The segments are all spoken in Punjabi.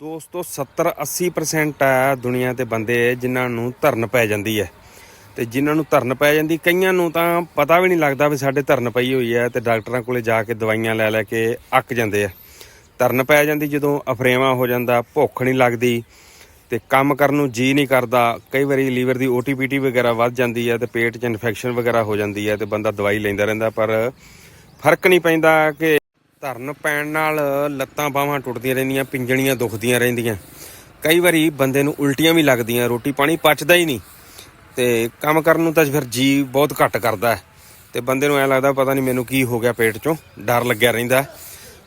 ਦੋਸਤੋ 70 80% ਹੈ ਦੁਨੀਆ ਤੇ ਬੰਦੇ ਜਿਨ੍ਹਾਂ ਨੂੰ ਧਰਨ ਪੈ ਜਾਂਦੀ ਹੈ। ਤੇ ਜਿਨ੍ਹਾਂ ਨੂੰ ਧਰਨ ਪੈ ਜਾਂਦੀ, ਕਈਆਂ ਨੂੰ ਤਾਂ ਪਤਾ ਵੀ ਨਹੀਂ ਲੱਗਦਾ ਵੀ ਸਾਡੇ ਧਰਨ ਪਈ ਹੋਈ ਹੈ ਤੇ ਡਾਕਟਰਾਂ ਕੋਲੇ ਜਾ ਕੇ ਦਵਾਈਆਂ ਲੈ ਲੈ ਕੇ ਅੱਕ ਜਾਂਦੇ ਆ। ਧਰਨ ਪੈ ਜਾਂਦੀ, ਜਦੋਂ ਅਫਰੇਵਾ ਹੋ ਜਾਂਦਾ, ਭੁੱਖ ਨਹੀਂ ਲੱਗਦੀ ਤੇ ਕੰਮ ਕਰਨ ਨੂੰ ਜੀ ਨਹੀਂ ਕਰਦਾ। ਕਈ ਵਾਰੀ ਲੀਵਰ ਦੀ ਓਟੀਪੀਟੀ ਵਗੈਰਾ ਵੱਧ ਜਾਂਦੀ ਹੈ ਤੇ ਪੇਟ 'ਚ ਇਨਫੈਕਸ਼ਨ ਵਗੈਰਾ ਹੋ ਜਾਂਦੀ ਹੈ ਤੇ ਬੰਦਾ ਦਵਾਈ ਲੈਂਦਾ ਰਹਿੰਦਾ, ਪਰ ਫ਼ਰਕ ਨਹੀਂ ਪੈਂਦਾ ਕਿ ਧਰਨ ਪੈਣ ਨਾਲ ਲੱਤਾਂ ਬਾਹਾਂ ਟੁੱਟਦੀਆਂ ਰਹਿੰਦੀਆਂ, ਪਿੰਜਣੀਆਂ ਦੁਖਦੀਆਂ ਰਹਿੰਦੀਆਂ। ਕਈ ਵਾਰੀ ਬੰਦੇ ਨੂੰ ਉਲਟੀਆਂ ਵੀ ਲੱਗਦੀਆਂ, ਰੋਟੀ ਪਾਣੀ ਪਚਦਾ ਹੀ ਨਹੀਂ। ਤੇ ਕੰਮ ਕਰਨ ਨੂੰ ਤਾਂ ਫਿਰ ਜੀ ਬਹੁਤ ਘੱਟ ਕਰਦਾ ਹੈ। ਤੇ ਬੰਦੇ ਨੂੰ ਐ ਲੱਗਦਾ ਪਤਾ ਨਹੀਂ ਮੈਨੂੰ ਕੀ ਹੋ ਗਿਆ ਪੇਟ 'ਚੋਂ, ਡਰ ਲੱਗਿਆ ਰਹਿੰਦਾ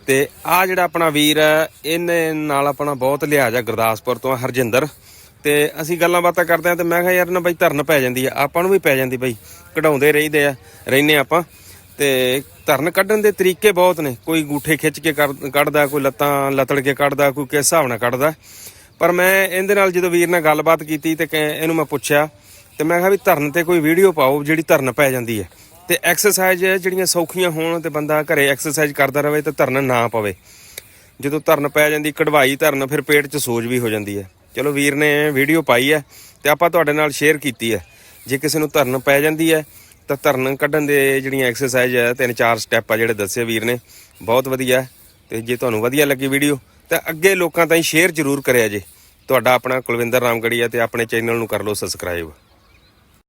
ਤੇ ਆ ਜਿਹੜਾ ਆਪਣਾ ਵੀਰ ਹੈ, ਇਹਨੇ ਨਾਲ ਆਪਣਾ ਬਹੁਤ ਲਿਹਾਜ਼ ਆ ਗੁਰਦਾਸਪੁਰ ਤੋਂ, ਹਰਜਿੰਦਰ। ਤੇ ਅਸੀਂ ਗੱਲਾਂ ਬਾਤਾਂ ਕਰਦੇ ਆ ਤੇ ਮੈਂ ਕਿਹਾ ਯਾਰ ਨਾ ਬਈ ਧਰਨ ਪੈ ਜਾਂਦੀ ਆ, ਆਪਾਂ ਨੂੰ ਵੀ ਪੈ ਜਾਂਦੀ ਬਈ, ਕਢਾਉਂਦੇ ਰਹਿੰਦੇ ਆ, ਰਹਿੰਦੇ ਆਪਾਂ। ਤੇ ਧਰਨ ਕੱਢਣ ਦੇ ਤਰੀਕੇ ਬਹੁਤ ਨੇ। ਕੋਈ ਗੂਠੇ ਖਿੱਚ ਕੇ ਕਰ- ਕੱਢਦਾ, ਕੋਈ ਲੱਤਾਂ ਲਤੜ ਕੇ ਕੱਢਦਾ, ਕੋਈ ਕਿਸ ਹਿਸਾਬ ਨਾਲ ਕੱਢਦਾ। ਪਰ ਮੈਂ ਇਹਦੇ ਨਾਲ ਜਦੋਂ ਵੀਰ ਨਾਲ ਗੱਲਬਾਤ ਕੀਤੀ ਤੇ ਕਹਿ- ਇਹਨੂੰ ਮੈਂ ਪੁੱਛਿਆ ਤੇ ਮੈਂ ਕਿਹਾ ਵੀ ਧਰਨ ਤੇ ਕੋਈ ਵੀਡੀਓ ਪਾਓ ਜਿਹੜੀ ਧਰਨ ਪੈ ਜਾਂਦੀ ਹੈ। ਤੇ ਐਕਸਰਸਾਈਜ਼ ਜਿਹੜੀਆਂ ਸੌਖੀਆਂ ਹੋਣ ਤੇ ਬੰਦਾ ਘਰੇ ਐਕਸਰਸਾਈਜ਼ ਕਰਦਾ ਰਹੇ ਤੇ ਧਰਨ ਨਾ ਪਵੇ। ਜਦੋਂ ਧਰਨ ਪੈ ਜਾਂਦੀ, ਕਢਵਾਈ ਧਰਨ, ਫਿਰ ਪੇਟ 'ਚ ਸੋਜ ਵੀ ਹੋ ਜਾਂਦੀ ਹੈ। ਚਲੋ ਵੀਰ ਨੇ ਵੀਡੀਓ ਪਾਈ ਹੈ ਤੇ ਆਪਾਂ ਤੁਹਾਡੇ ਨਾਲ ਸ਼ੇਅਰ ਕੀਤੀ ਹੈ। ਜੇ ਕਿਸੇ ਨੂੰ ਧਰਨ ਪੈ ਜਾਂਦੀ ਹੈ ਤਾਂ ਧਰਨ ਕੱਢਣ ਦੇ ਜਿਹੜੀਆਂ ਐਕਸਰਸਾਈਜ਼ ਹੈ ਤਿੰਨ ਚਾਰ ਸਟੈਪ ਆ ਜਿਹੜੇ ਦੱਸੇ ਵੀਰ ਨੇ। ਬਹੁਤ ਵਧੀਆ। ਹੈ। ਤੇ ਜੇ ਤੁਹਾਨੂੰ ਵਧੀਆ ਲੱਗੀ ਵੀਡੀਓ ਤਾਂ ਅੱਗੇ ਲੋਕਾਂ ਤਾਈਂ ਸ਼ੇਅਰ ਜ਼ਰੂਰ ਕਰਿਆ ਜੇ। ਤੁਹਾਡਾ ਆਪਣਾ ਕੁਲਵਿੰਦਰ ਰਾਮਗੜੀਆ ਤੇ ਆਪਣੇ ਚੈਨਲ ਨੂੰ ਕਰ ਲਓ ਸਬਸਕ੍ਰਾਈਬ